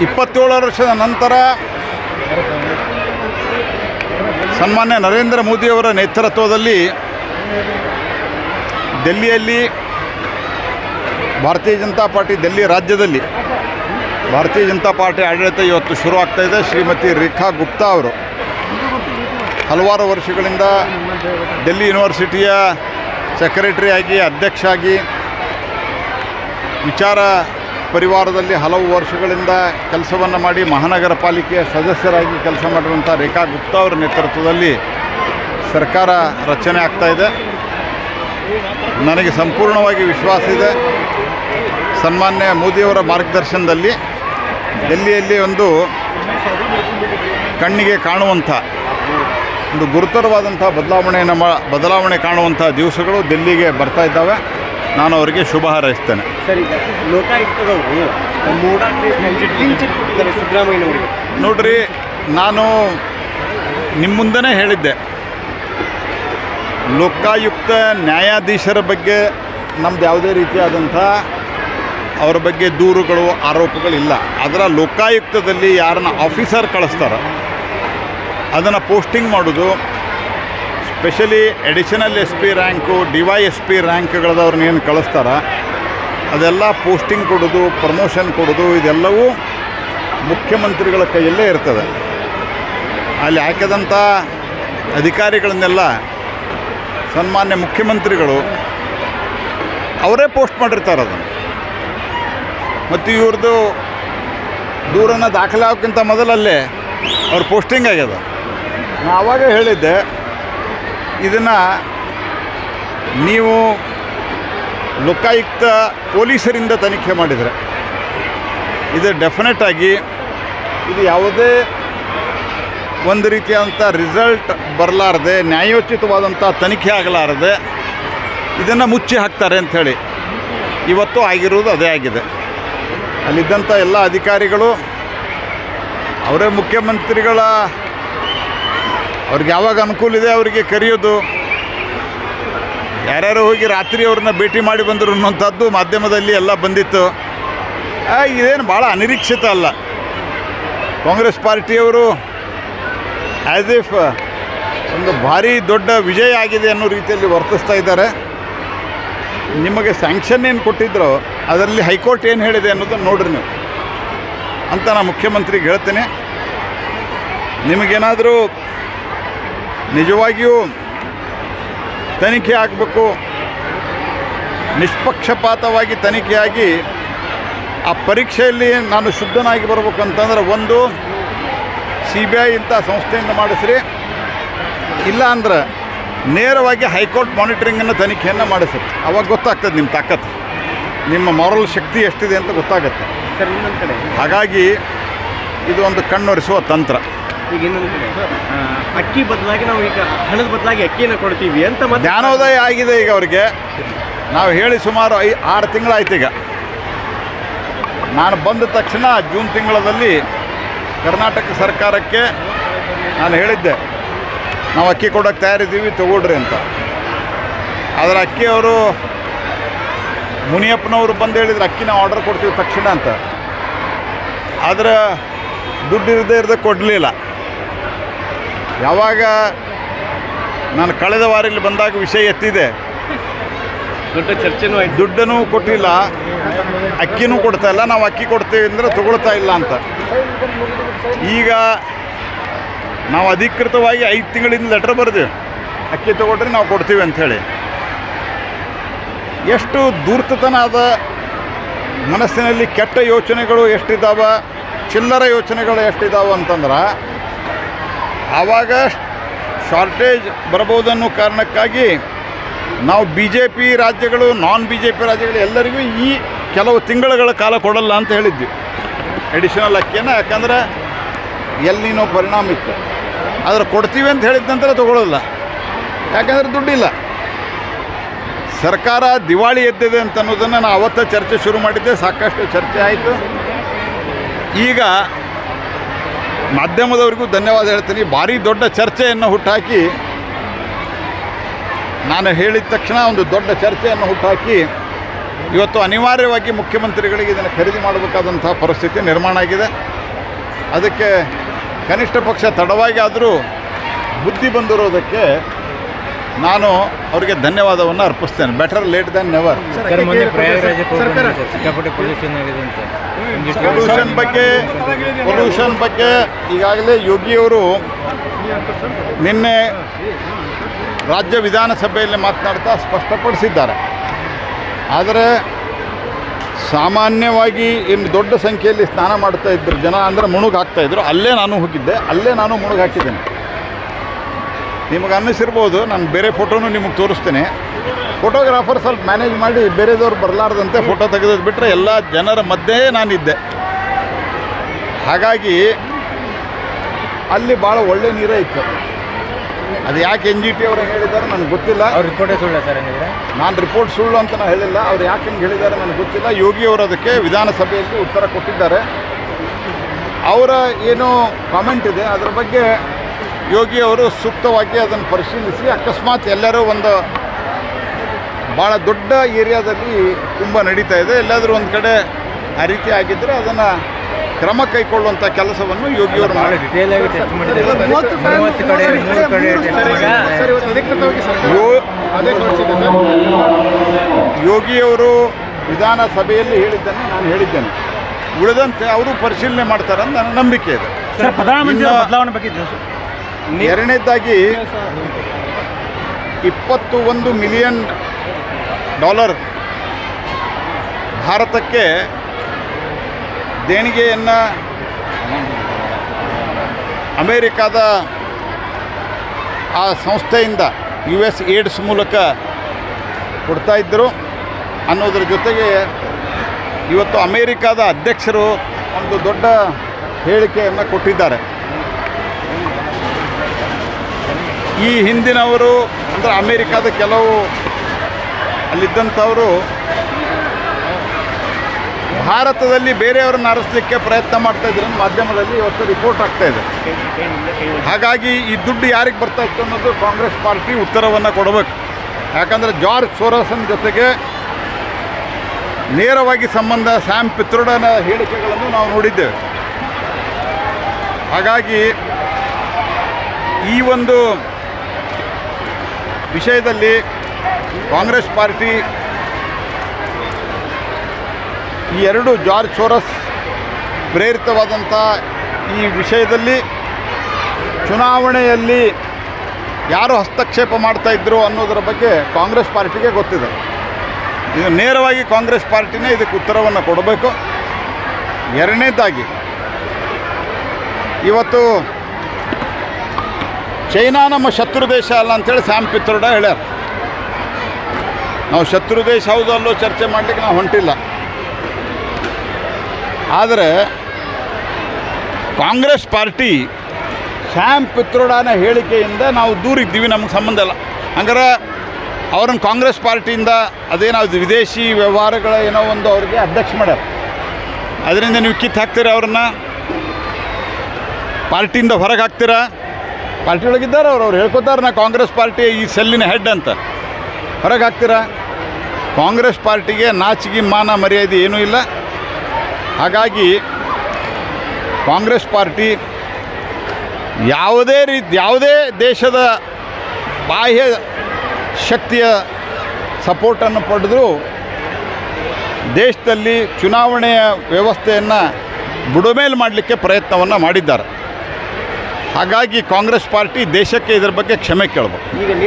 ಇಪ್ಪತ್ತೇಳು ವರ್ಷದ ನಂತರ ಸನ್ಮಾನ್ಯ ನರೇಂದ್ರ ಮೋದಿಯವರ ನೇತೃತ್ವದಲ್ಲಿ ಡೆಲ್ಲಿಯಲ್ಲಿ ಭಾರತೀಯ ಜನತಾ ಪಾರ್ಟಿ ಡೆಲ್ಲಿ ರಾಜ್ಯದಲ್ಲಿ ಭಾರತೀಯ ಜನತಾ ಪಾರ್ಟಿ ಆಡಳಿತ ಇವತ್ತು ಶುರು ಇದೆ. ಶ್ರೀಮತಿ ರೇಖಾ ಗುಪ್ತಾ ಅವರು ಹಲವಾರು ವರ್ಷಗಳಿಂದ ಡೆಲ್ಲಿ ಯೂನಿವರ್ಸಿಟಿಯ ಸೆಕ್ರೆಟರಿ ಆಗಿ ಅಧ್ಯಕ್ಷ ಆಗಿ ವಿಚಾರ ಪರಿವಾರದಲ್ಲಿ ಹಲವು ವರ್ಷಗಳಿಂದ ಕೆಲಸವನ್ನು ಮಾಡಿ ಮಹಾನಗರ ಪಾಲಿಕೆಯ ಸದಸ್ಯರಾಗಿ ಕೆಲಸ ಮಾಡಿರುವಂಥ ರೇಖಾ ಗುಪ್ತಾ ಅವರ ನೇತೃತ್ವದಲ್ಲಿ ಸರ್ಕಾರ ರಚನೆ ಆಗ್ತಾ ಇದೆ. ನನಗೆ ಸಂಪೂರ್ಣವಾಗಿ ವಿಶ್ವಾಸ ಇದೆ. ಸನ್ಮಾನ್ಯ ಮೋದಿಯವರ ಮಾರ್ಗದರ್ಶನದಲ್ಲಿ ಡೆಲ್ಲಿಯಲ್ಲಿ ಒಂದು ಕಣ್ಣಿಗೆ ಕಾಣುವಂಥ, ಒಂದು ಗುರುತರವಾದಂಥ ಬದಲಾವಣೆಯನ್ನು ಮಾ, ಬದಲಾವಣೆ ಕಾಣುವಂಥ ದಿವಸಗಳು ಡೆಲ್ಲಿಗೆ ಬರ್ತಾ ಇದ್ದಾವೆ. ನಾನು ಅವರಿಗೆ ಶುಭ ಹಾರೈಸ್ತೇನೆ. ಸರ್ ಈಗ ಲೋಕಾಯುಕ್ತದವರು ಮೂಡ ಕ್ಲೀನ್ ಚಿಟ್ ಸಿದ್ದರಾಮಯ್ಯನವರಿಗೆ. ನೋಡ್ರಿ ನಾನು ನಿಮ್ಮ ಮುಂದೆನೇ ಹೇಳಿದ್ದೆ. ಲೋಕಾಯುಕ್ತ ನ್ಯಾಯಾಧೀಶರ ಬಗ್ಗೆ ನಮ್ದು ಯಾವುದೇ ರೀತಿಯಾದಂಥ ಅವರ ಬಗ್ಗೆ ದೂರುಗಳು ಆರೋಪಗಳಿಲ್ಲ. ಅದರ ಲೋಕಾಯುಕ್ತದಲ್ಲಿ ಯಾರನ್ನ ಆಫೀಸರ್ ಕಳಿಸ್ತಾರೋ ಅದನ್ನು ಪೋಸ್ಟಿಂಗ್ ಮಾಡೋದು specially additional S P rank D Y S P ರ್ಯಾಂಕ್ಗಳದವ್ರನ್ನ ಏನು ಕಳಿಸ್ತಾರ, ಅದೆಲ್ಲ ಪೋಸ್ಟಿಂಗ್ ಕೊಡೋದು ಪ್ರಮೋಷನ್ ಕೊಡೋದು, ಇದೆಲ್ಲವೂ ಮುಖ್ಯಮಂತ್ರಿಗಳ ಕೈಯಲ್ಲೇ ಇರ್ತದೆ. ಅಲ್ಲಿ ಹಾಕಿದಂಥ ಅಧಿಕಾರಿಗಳನ್ನೆಲ್ಲ ಸನ್ಮಾನ್ಯ ಮುಖ್ಯಮಂತ್ರಿಗಳು ಅವರೇ ಪೋಸ್ಟ್ ಮಾಡಿರ್ತಾರೆ ಅದನ್ನು. ಮತ್ತು ಇವ್ರದ್ದು ದೂರನ್ನು ದಾಖಲೆ ಆಗೋಕ್ಕಿಂತ ಮೊದಲಲ್ಲೇ ಅವ್ರ ಪೋಸ್ಟಿಂಗ್ ಆಗ್ಯದ ನಾ ಆವಾಗ ಹೇಳಿದ್ದೆ ಇದನ್ನು ನೀವು ಲೋಕಾಯುಕ್ತ ಪೊಲೀಸರಿಂದ ತನಿಖೆ ಮಾಡಿದರೆ. ಇದು ಡೆಫಿನೆಟ್ ಆಗಿ ಇದು ಯಾವುದೇ ಒಂದು ರೀತಿಯಾದಂಥ ರಿಸಲ್ಟ್ ಬರಲಾರದೆ, ನ್ಯಾಯೋಚಿತವಾದಂಥ ತನಿಖೆ ಆಗಲಾರದೆ ಇದನ್ನು ಮುಚ್ಚಿ ಹಾಕ್ತಾರೆ ಅಂಥೇಳಿ ಇವತ್ತು ಆಗಿರುವುದು ಅದೇ ಆಗಿದೆ. ಅಲ್ಲಿದ್ದಂಥ ಎಲ್ಲ ಅಧಿಕಾರಿಗಳು, ಅವರೇ ಮುಖ್ಯಮಂತ್ರಿಗಳ ಅವ್ರಿಗೆ ಯಾವಾಗ ಅನುಕೂಲ ಇದೆ ಅವರಿಗೆ ಕರೆಯೋದು. ಯಾರ್ಯಾರು ಹೋಗಿ ರಾತ್ರಿ ಅವ್ರನ್ನ ಭೇಟಿ ಮಾಡಿ ಬಂದರು ಅನ್ನೋಂಥದ್ದು ಮಾಧ್ಯಮದಲ್ಲಿ ಎಲ್ಲ ಬಂದಿತ್ತು. ಇದೇನು ಭಾಳ ಅನಿರೀಕ್ಷಿತ ಅಲ್ಲ. ಕಾಂಗ್ರೆಸ್ ಪಾರ್ಟಿಯವರು ಆ್ಯಸ್ ಇಫ್ ಒಂದು ಭಾರಿ ದೊಡ್ಡ ವಿಜಯ ಆಗಿದೆ ಅನ್ನೋ ರೀತಿಯಲ್ಲಿ ವರ್ತಿಸ್ತಾ ಇದ್ದಾರೆ. ನಿಮಗೆ ಸ್ಯಾಂಕ್ಷನ್ ಏನು ಕೊಟ್ಟಿದ್ರು ಅದರಲ್ಲಿ ಹೈಕೋರ್ಟ್ ಏನು ಹೇಳಿದೆ ಅನ್ನೋದನ್ನು ನೋಡ್ರಿ ನೀವು. ಅಂತ ನಾನು ಮುಖ್ಯಮಂತ್ರಿಗೆ ಹೇಳ್ತೇನೆ. ನಿಮಗೇನಾದರೂ ನಿಜವಾಗಿಯೂ ತನಿಖೆ ಆಗಬೇಕು. ನಿಷ್ಪಕ್ಷಪಾತವಾಗಿ ತನಿಖೆಯಾಗಿ ಆ ಪರೀಕ್ಷೆಯಲ್ಲಿ ನಾನು ಶುದ್ಧನಾಗಿ ಬರಬೇಕು ಅಂತಂದರೆ ಒಂದು ಸಿ ಬಿ ಐ ಇಂಥ ಸಂಸ್ಥೆಯಿಂದ ಮಾಡಿಸ್ರಿ. ಇಲ್ಲ ಅಂದ್ರೆ ನೇರವಾಗಿ ಹೈಕೋರ್ಟ್ ಮಾನಿಟರಿಂಗನ್ನು ತನಿಖೆಯನ್ನು ಮಾಡಿಸ್ರಿ. ಅವಾಗ ಗೊತ್ತಾಗ್ತದೆ ನಿಮ್ಮ ತಾಕತ್ತು ನಿಮ್ಮ ಮಾರಲ್ ಶಕ್ತಿ ಎಷ್ಟಿದೆ ಅಂತ ಗೊತ್ತಾಗುತ್ತೆ. ಹಾಗಾಗಿ ಇದು ಒಂದು ಕಣ್ಣೊರೆಸುವ ತಂತ್ರ. ಈಗ ಇನ್ನೊಂದು ಕಡೆ ಅಕ್ಕಿ ಬದಲಾಗಿ ನಾವು ಈಗ ಹಣದ ಬದಲಾಗಿ ಅಕ್ಕಿಯನ್ನು ಕೊಡ್ತೀವಿ ಅಂತ ಮತ್ತೆ ಜ್ಞಾನೋದಯ ಆಗಿದೆ ಈಗ ಅವರಿಗೆ. ನಾವು ಹೇಳಿ ಸುಮಾರು ಐ, ಆರು ತಿಂಗಳಾಯ್ತು ಈಗ. ನಾನು ಬಂದ ತಕ್ಷಣ ಜೂನ್ ತಿಂಗಳಲ್ಲಿ ಕರ್ನಾಟಕ ಸರ್ಕಾರಕ್ಕೆ ನಾನು ಹೇಳಿದ್ದೆ, ನಾವು ಅಕ್ಕಿ ಕೊಡೋಕ್ಕೆ ತಯಾರಿದ್ದೀವಿ, ತಗೊಳ್ರಿ ಅಂತ. ಆದರೆ ಅಕ್ಕಿ ಅವರು ಮುನಿಯಪ್ಪನವರು ಬಂದು ಹೇಳಿದ್ರು ಅಕ್ಕಿನ ಆರ್ಡರ್ ಕೊಡ್ತೀವಿ ತಕ್ಷಣ ಅಂತ. ಆದರೆ ದುಡ್ಡು ಇರದೇ ಇರದೆ ಕೊಡಲಿಲ್ಲ. ಯಾವಾಗ ನಾನು ಕಳೆದ ವಾರ ಇಲ್ಲಿ ಬಂದಾಗ ವಿಷಯ ಎತ್ತಿದೆ. ದೊಡ್ಡ ಚರ್ಚೆನೂ ಆಯ್ತು. ದುಡ್ಡನ್ನು ಕೊಟ್ಟಿಲ್ಲ ಅಕ್ಕಿನೂ ಕೊಡ್ತಾ ಇಲ್ಲ ನಾವು ಅಕ್ಕಿ ಕೊಡ್ತೀವಿ ಅಂದರೆ ತಗೊಳ್ತಾ ಇಲ್ಲ ಅಂತ. ಈಗ ನಾವು ಅಧಿಕೃತವಾಗಿ ಐದು ತಿಂಗಳಿಂದ ಲೆಟ್ರ್ ಬರೆದೇವೆ ಅಕ್ಕಿ ತೊಗೊಂಡ್ರೆ ನಾವು ಕೊಡ್ತೀವಿ ಅಂಥೇಳಿ ಎಷ್ಟು ದೂರ್ತತನಾದ ಮನಸ್ಸಿನಲ್ಲಿ ಕೆಟ್ಟ ಯೋಚನೆಗಳು ಎಷ್ಟಿದ್ದಾವ ಚಿಲ್ಲರ ಯೋಚನೆಗಳು ಎಷ್ಟಿದ್ದಾವೆ ಅಂತಂದ್ರೆ ಆವಾಗ ಶಾರ್ಟೇಜ್ ಬರಬಹುದು ಅನ್ನೋ ಕಾರಣಕ್ಕಾಗಿ ನಾವು ಬಿ ಜೆ ಪಿ ರಾಜ್ಯಗಳು ನಾನ್ ಬಿ ಜೆ ಪಿ ರಾಜ್ಯಗಳು ಎಲ್ಲರಿಗೂ ಈ ಕೆಲವು ತಿಂಗಳುಗಳ ಕಾಲ ಕೊಡಲ್ಲ ಅಂತ ಹೇಳಿದ್ವಿ. ಎಡಿಷನಲ್ ಅಕ್ಕಿಯನ್ನು, ಯಾಕಂದ್ರೆ ಎಲ್ಲಿನೋ ಪರಿಣಾಮ ಇತ್ತು. ಆದರೆ ಕೊಡ್ತೀವಿ ಅಂತ ಹೇಳಿದ ನಂತರ ತೊಗೊಳ್ಳಲ್ಲ. ಯಾಕಂದ್ರೆ ದುಡ್ಡಿಲ್ಲ. ಸರ್ಕಾರ ದಿವಾಳಿ ಎದ್ದಿದೆ ಅಂತ ಅನ್ನೋದನ್ನು ನಾನು ಅವತ್ತ ಚರ್ಚೆ ಶುರು ಮಾಡಿದ್ದೆ, ಸಾಕಷ್ಟು ಚರ್ಚೆ ಆಯಿತು. ಈಗ ಮಾಧ್ಯಮದವರಿಗೂ ಧನ್ಯವಾದ ಹೇಳ್ತೀನಿ. ಭಾರಿ ದೊಡ್ಡ ಚರ್ಚೆಯನ್ನು ಹುಟ್ಟಾಕಿ, ನಾನು ಹೇಳಿದ ತಕ್ಷಣ ಒಂದು ದೊಡ್ಡ ಚರ್ಚೆಯನ್ನು ಹುಟ್ಟಾಕಿ, ಇವತ್ತು ಅನಿವಾರ್ಯವಾಗಿ ಮುಖ್ಯಮಂತ್ರಿಗಳಿಗೆ ಇದನ್ನು ಖರೀದಿ ಮಾಡಬೇಕಾದಂಥ ಪರಿಸ್ಥಿತಿ ನಿರ್ಮಾಣ ಆಗಿದೆ. ಅದಕ್ಕೆ ಕನಿಷ್ಠ ಪಕ್ಷ ತಡವಾಗಿ ಆದರೂ ಬುದ್ಧಿ ಬಂದಿರೋದಕ್ಕೆ ನಾನು ಅವರಿಗೆ ಧನ್ಯವಾದವನ್ನು ಅರ್ಪಿಸ್ತೇನೆ. Better late than never. Pollution ಬಗ್ಗೆ ಪೊಲ್ಯೂಷನ್ ಬಗ್ಗೆ ಈಗಾಗಲೇ ಯೋಗಿಯವರು ನಿನ್ನೆ ರಾಜ್ಯ ವಿಧಾನಸಭೆಯಲ್ಲಿ ಮಾತನಾಡ್ತಾ ಸ್ಪಷ್ಟಪಡಿಸಿದ್ದಾರೆ. ಆದರೆ ಸಾಮಾನ್ಯವಾಗಿ ಇನ್ನು ದೊಡ್ಡ ಸಂಖ್ಯೆಯಲ್ಲಿ ಸ್ನಾನ ಮಾಡ್ತಾ ಇದ್ದರು ಜನ ಅಂದರೆ ಮುಣುಗಾಕ್ತಾಯಿದ್ರು ಅಲ್ಲೇ ನಾನು ಹೋಗಿದ್ದೆ. ಅಲ್ಲೇ ನಾನು ಮುಳುಗು ಹಾಕಿದ್ದೇನೆ ನಿಮಗೆ ಅನ್ನಿಸಿರ್ಬೋದು ನಾನು ಬೇರೆ ಫೋಟೋನು ನಿಮಗೆ ತೋರಿಸ್ತೇನೆ. ಫೋಟೋಗ್ರಾಫರ್ ಸ್ವಲ್ಪ ಮ್ಯಾನೇಜ್ ಮಾಡಿ ಬೇರೆದವ್ರು ಬರಲಾರ್ದಂತೆ ಫೋಟೋ ತೆಗೆದೋದು ಬಿಟ್ಟರೆ ಎಲ್ಲ ಜನರ ಮಧ್ಯೆ ನಾನಿದ್ದೆ. ಹಾಗಾಗಿ ಅಲ್ಲಿ ಭಾಳ ಒಳ್ಳೆ ನೀರೇ ಇತ್ತು. ಅದು ಯಾಕೆ ಎನ್ ಜಿ ಟಿ ಅವರು ಹೇಳಿದ್ದಾರೆ ನನಗೆ ಗೊತ್ತಿಲ್ಲ. ಅವ್ರ ರಿಪೋರ್ಟೇ ಸುಳ್ಳು ಸರ್ ನಾನು ರಿಪೋರ್ಟ್ ಸುಳ್ಳು ಅಂತ ನಾನು ಹೇಳಿಲ್ಲ. ಅವ್ರು ಯಾಕೆ ಹಿಂಗೆ ಹೇಳಿದ್ದಾರೆ ನನಗೆ ಗೊತ್ತಿಲ್ಲ. ಯೋಗಿ ಅವರು ಅದಕ್ಕೆ ವಿಧಾನಸಭೆಯಲ್ಲಿ ಉತ್ತರ ಕೊಟ್ಟಿದ್ದಾರೆ. ಅವರ ಏನು ಕಾಮೆಂಟ್ ಇದೆ. ಅದರ ಬಗ್ಗೆ ಯೋಗಿ ಅವರು ಸೂಕ್ತವಾಗಿ ಅದನ್ನು ಪರಿಶೀಲಿಸಿ ಅಕಸ್ಮಾತ್ ಎಲ್ಲರೂ ಒಂದು ಭಾಳ ದೊಡ್ಡ ಏರಿಯಾದಲ್ಲಿ ತುಂಬ ನಡೀತಾ ಇದೆ. ಎಲ್ಲಾದರೂ ಒಂದು ಕಡೆ ಆ ರೀತಿ ಆಗಿದ್ದರೆ ಅದನ್ನು ಕ್ರಮ ಕೈಗೊಳ್ಳುವಂಥ ಕೆಲಸವನ್ನು ಯೋಗಿಯವರು ಯೋಗಿಯವರು ವಿಧಾನಸಭೆಯಲ್ಲಿ ಹೇಳಿದ್ದನ್ನು ನಾನು ಹೇಳಿದ್ದೇನೆ. ಉಳಿದಂತೆ ಅವರು ಪರಿಶೀಲನೆ ಮಾಡ್ತಾರೆ ಅಂತ ನನ್ನ ನಂಬಿಕೆ ಇದೆ. ಸರ್ ಪ್ರಧಾನಮಂತ್ರಿ ಬದಲಾವಣೆ ಬಗ್ಗೆ ಎರಡನೇದಾಗಿ ಇಪ್ಪತ್ತು ಒಂದು ಮಿಲಿಯನ್ ಡಾಲರ್ ಭಾರತಕ್ಕೆ ದೇಣಿಗೆಯನ್ನು ಅಮೇರಿಕಾದ ಆ ಸಂಸ್ಥೆಯಿಂದ ಯು ಎಸ್ ಏಡ್ಸ್ ಮೂಲಕ ಕೊಡ್ತಾ ಇದ್ದರು ಅನ್ನೋದ್ರ ಜೊತೆಗೆ ಇವತ್ತು ಅಮೇರಿಕಾದ ಅಧ್ಯಕ್ಷರು ಒಂದು ದೊಡ್ಡ ಹೇಳಿಕೆಯನ್ನು ಕೊಟ್ಟಿದ್ದಾರೆ. ಈ ಹಿಂದಿನವರು ಅಂದರೆ ಅಮೇರಿಕಾದ ಕೆಲವು ಅಲ್ಲಿದ್ದಂಥವರು ಭಾರತದಲ್ಲಿ ಬೇರೆಯವ್ರನ್ನ ಅರಸಲಿಕ್ಕೆ ಪ್ರಯತ್ನ ಮಾಡ್ತಾ ಇದ್ರು ಮಾಧ್ಯಮದಲ್ಲಿ ಇವತ್ತು ರಿಪೋರ್ಟ್ ಆಗ್ತಾ ಇದೆ. ಹಾಗಾಗಿ ಈ ದುಡ್ಡು ಯಾರಿಗೆ ಬರ್ತಾ ಇತ್ತು ಅನ್ನೋದು ಕಾಂಗ್ರೆಸ್ ಪಾರ್ಟಿ ಉತ್ತರವನ್ನು ಕೊಡಬೇಕು. ಯಾಕಂದರೆ ಜಾರ್ಜ್ ಸೋರಸನ್ ಜೊತೆಗೆ ನೇರವಾಗಿ ಸಂಬಂಧ ಸ್ಯಾಮ್ ಪಿತ್ರೋಡನ ಹೇಳಿಕೆಗಳನ್ನು ನಾವು ನೋಡಿದ್ದೇವೆ. ಹಾಗಾಗಿ ಈ ಒಂದು ವಿಷಯದಲ್ಲಿ ಕಾಂಗ್ರೆಸ್ ಪಾರ್ಟಿ ಈ ಎರಡು ಜಾರ್ಜ್ ಸೋರಸ್ ಪ್ರೇರಿತವಾದಂಥ ಈ ವಿಷಯದಲ್ಲಿ ಚುನಾವಣೆಯಲ್ಲಿ ಯಾರು ಹಸ್ತಕ್ಷೇಪ ಮಾಡ್ತಾ ಇದ್ರು ಅನ್ನೋದರ ಬಗ್ಗೆ ಕಾಂಗ್ರೆಸ್ ಪಾರ್ಟಿಗೆ ಗೊತ್ತಿದೆ. ಇದು ನೇರವಾಗಿ ಕಾಂಗ್ರೆಸ್ ಪಾರ್ಟಿನೇ ಇದಕ್ಕೆ ಉತ್ತರವನ್ನು ಕೊಡಬೇಕು. ಎರಡನೇದಾಗಿ, ಇವತ್ತು ಚೈನಾ ನಮ್ಮ ಶತ್ರು ದೇಶ ಅಲ್ಲ ಅಂತೇಳಿ ಸ್ಯಾಮ್ ಪಿತ್ರೋಡ ಹೇಳ್ಯಾರ. ನಾವು ಶತ್ರು ದೇಶ ಹೌದು ಅಲ್ಲೋ ಚರ್ಚೆ ಮಾಡಲಿಕ್ಕೆ ನಾವು ಹೊಂಟಿಲ್ಲ. ಆದರೆ ಕಾಂಗ್ರೆಸ್ ಪಾರ್ಟಿ ಸ್ಯಾಮ್ ಪಿತ್ರೋಡನ ಹೇಳಿಕೆಯಿಂದ ನಾವು ದೂರ ಇದ್ದೀವಿ, ನಮಗೆ ಸಂಬಂಧ ಇಲ್ಲ. ಹಂಗಾರೆ ಅವ್ರನ್ನ ಕಾಂಗ್ರೆಸ್ ಪಾರ್ಟಿಯಿಂದ ಅದೇನಾದ್ರು ವಿದೇಶಿ ವ್ಯವಹಾರಗಳ ಏನೋ ಒಂದು ಅವ್ರಿಗೆ ಅಧ್ಯಕ್ಷ ಮಾಡ್ಯಾರ. ಅದರಿಂದ ನೀವು ಕಿತ್ತು ಹಾಕ್ತೀರಾ ಅವ್ರನ್ನ? ಪಾರ್ಟಿಯಿಂದ ಹೊರಗೆ ಹಾಕ್ತೀರಾ? ಪಾರ್ಟಿ ಒಳಗಿದ್ದಾರೆ ಅವ್ರು ಅವ್ರು ಹೇಳ್ಕೊತಾರೆ, ನಾ ಕಾಂಗ್ರೆಸ್ ಪಾರ್ಟಿ ಈ ಸೆಲ್ಲಿನ ಹೆಡ್ ಅಂತ. ಹೊರಗೆ ಹಾಕ್ತೀರಾ? ಕಾಂಗ್ರೆಸ್ ಪಾರ್ಟಿಗೆ ನಾಚಿಗೆ ಮಾನ ಮರ್ಯಾದೆ ಏನೂ ಇಲ್ಲ. ಹಾಗಾಗಿ ಕಾಂಗ್ರೆಸ್ ಪಾರ್ಟಿ ಯಾವುದೇ ರೀತಿ, ಯಾವುದೇ ದೇಶದ ಬಾಹ್ಯ ಶಕ್ತಿಯ ಸಪೋರ್ಟನ್ನು ಪಡೆದರೂ ದೇಶದಲ್ಲಿ ಚುನಾವಣೆಯ ವ್ಯವಸ್ಥೆಯನ್ನು ಬುಡಮೇಲು ಮಾಡಲಿಕ್ಕೆ ಪ್ರಯತ್ನವನ್ನು ಮಾಡಿದ್ದಾರೆ. ಹಾಗಾಗಿ ಕಾಂಗ್ರೆಸ್ ಪಾರ್ಟಿ ದೇಶಕ್ಕೆ ಇದರ ಬಗ್ಗೆ ಕ್ಷಮೆ ಕೇಳಬೇಕು.